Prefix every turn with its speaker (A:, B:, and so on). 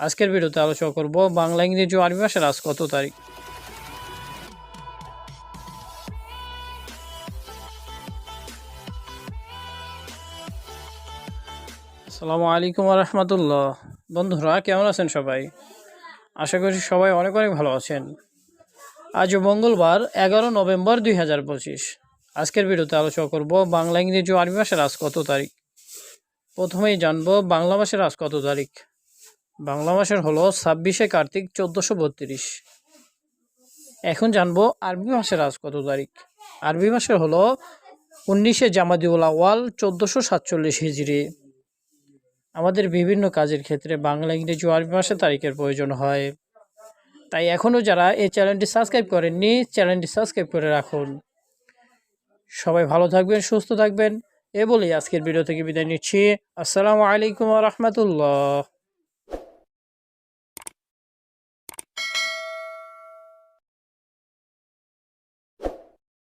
A: আজকের ভিডিওতে আলোচনা করব বাংলা, ইংরেজি ও আরবি ভাষার আজ কত তারিখ? আসসালামু আলাইকুম রহমতুল্লাহ বন্ধুরা, কেমন আছেন সবাই? আশা করি সবাই অনেক অনেক ভালো আছেন। আজ মঙ্গলবার, এগারো নভেম্বর দুই হাজার পঁচিশ। আজকের ভিডিওতে আলোচনা করব বাংলা, ইংরেজি ও আরবি ভাষার আজ কত তারিখ? প্রথমেই জানব বাংলা ভাষার আজ কত তারিখ। বাংলা মাসের হলো ছাব্বিশে কার্তিক চোদ্দোশো বত্রিশ। এখন জানব আরবি মাসের আজ কত তারিখ। আরবি মাসের হলো উনিশে জামাদিউল আওয়াল চোদ্দোশো সাতচল্লিশ হিজড়ি আমাদের বিভিন্ন কাজের ক্ষেত্রে বাংলা, ইংরেজি আরবি ভাষা তারিখের প্রয়োজন হয়। তাই এখনও যারা এই চ্যানেলটি সাবস্ক্রাইব করেননি, চ্যানেলটি সাবস্ক্রাইব করে রাখুন। সবাই ভালো থাকবেন, সুস্থ থাকবেন, এ বলেই আজকের ভিডিও থেকে বিদায় নিচ্ছি। আসসালামু আলাইকুম রহমতুল্লাহ।